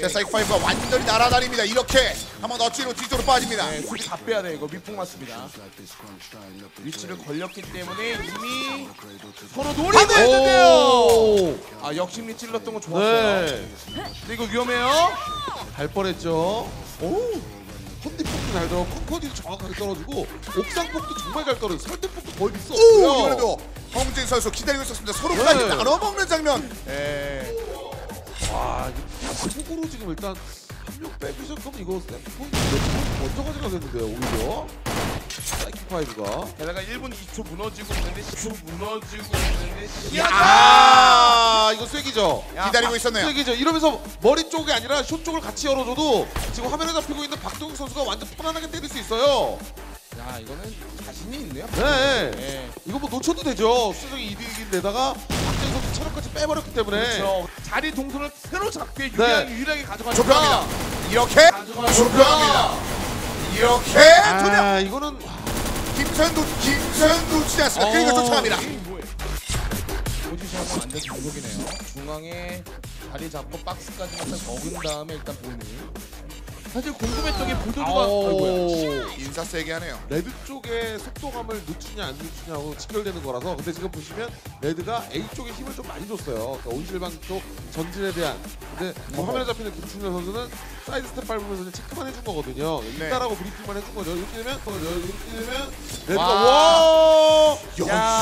자, 사이크5가 완전히 날아다닙니다. 이렇게 한번 어치로 뒤쪽으로 빠집니다. 네, 수비 다 빼야 돼 이거 밑풍 맞습니다. 위치를 걸렸기 때문에 이미 서로 놀이도 했는데요. 오! 아 역심리 찔렀던 거 좋았어요. 네. 근데 이거 위험해요. 갈 뻔했죠. 오! 컨디 폭도 잘 들어, 컨디도 정확하게 떨어지고 옥상 폭도 정말 잘 떨어져. 설대 폭도 거의 오, 비쌌어요. 이번에도 홍진 선수 기다리고 있었습니다. 서로까지 네. 나눠 먹는 장면. 네. 와, 속으로 지금 일단 한명 빼주실 거면 이거 샘폰 먼저 가져가겠는데요, 오히려. 사이키 파이브가. 게다가 1분 2초 무너지고 있는데 10초 무너지고 있는데 야, 야! 이거 쐐기죠. 야, 기다리고 있었네요. 쐐기죠. 이러면서 머리 쪽이 아니라 숏 쪽을 같이 열어줘도 지금 화면에 잡히고 있는 박동욱 선수가 완전 편안하게 때릴 수 있어요. 야 이거는 자신이 있네요. 네. 네. 이거 뭐 놓쳐도 되죠. 수적이 이득인데다가 박정희 선수 체력까지 빼버렸기 때문에. 그렇죠. 자리 동선을 새로 잡게 네. 유리하게, 유리하게 조표합니다. 이렇게 조표합니다. 이렇게 두 명. 아, 이거는 김선두 김선 놓치지 않습니다. 그리고 어, 쫓아갑니다. 포지션은 완전 중독이네요. 중앙에 자리 잡고 박스까지만 딱 먹은 다음에 일단 보니. 사실 궁금했던 게 보도가 아이고야. 오. 인사 세게 하네요. 레드 쪽에 속도감을 늦추냐 안 늦추냐고 직결되는 거라서 근데 지금 보시면 레드가 A 쪽에 힘을 좀 많이 줬어요. 그러니까 온실방 쪽 전진에 대한 근데 뭐 화면에 잡히는 김충렬 선수는 사이드 스텝 밟으면서 체크만 해준 거거든요. 네. 있다라고 브리핑만 해준 거죠. 이렇게 되면 어, 이렇게 되면 레드가 와. 와. 야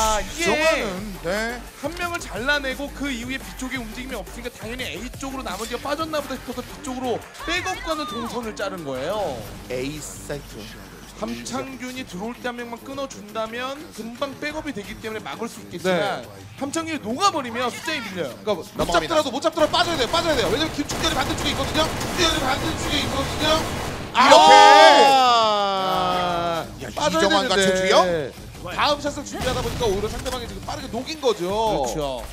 네. 한 명을 잘라내고 그 이후에 B 쪽에 움직임이 없으니까 당연히 A 쪽으로 나머지가 빠졌나 보다 싶어서 B 쪽으로 백업과는 동선을 자른 거예요. A 사이트. 함창균이 들어올 때 한 명만 끊어준다면 금방 백업이 되기 때문에 막을 수 있겠지만 네. 함창균이 녹아버리면 숫자에 밀려요. 그러니까 못 넘어갑니다. 잡더라도 못 잡더라도 빠져야 돼요. 빠져야 돼요. 왜냐면 김충렬이 반대쪽에 있거든요. 김충렬이 반대쪽에 있거든요. 이렇게! 아, 야, 빠져야 이정환과 되는데. 최주영? 다음 샷을 준비하다 보니까 오히려 상대방이 지금 빠르게 녹인 거죠. 그렇죠.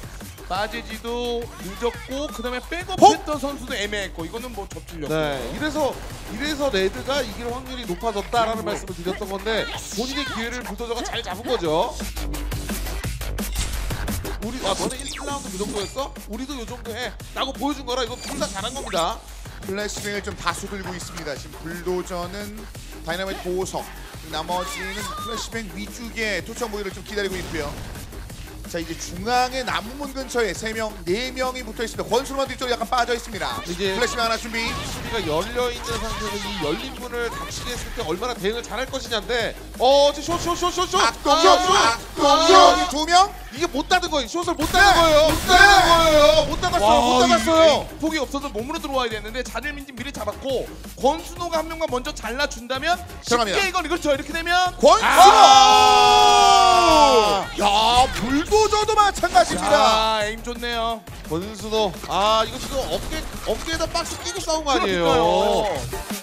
빠지지도 늦었고 그다음에 폭! 백업했던 선수도 애매했고 이거는 뭐 접질렸고. 네, 이래서 이래서 레드가 이길 확률이 높아졌다라는 말씀을 드렸던 건데 본인의 기회를 불도저가 잘 잡은 거죠. 우리 아 너는 1라운드 그 정도였어? 우리도 요 정도 해. 라고 보여준 거라 이거 둘 다 잘한 겁니다. 플래시뱅을 좀 다수 들고 있습니다. 지금 불도저는 다이나마이트 보호석, 나머지는 플래시뱅 위쪽에 토착 모기를 좀 기다리고 있고요. 자 이제 중앙의 나무문 근처에 세 명, 네 명이 붙어 있습니다. 권수만 뒤쪽에 약간 빠져 있습니다. 이제- 플래시뱅 하나 준비. 수비가 열려 있는 상태에서 이 열린 문을 닥치게 했을 때 얼마나 대응을 잘할 것이냐인데 어, 지금 숏숏숏숏 악동형, 악동형이 두 명. 이게 못 닫은 거예요. 숏을 못 닫은 네. 거예요. 못 닫은 거예요. 못 닫았어요. 못 닫았어요. 폭이 없어서 몸으로 들어와야 되는데 자리를 민지 미리 잡았고 권순호가 한 명만 먼저 잘라준다면 들어갑니다. 쉽게 이걸 그렇죠 이렇게 되면 권수. 아! 야 불도저도 마찬가지입니다. 아 에임 좋네요. 권순호 아 이거 지금 어깨 어깨에다 박스 끼고 싸운 거 아니에요? 그러니까요.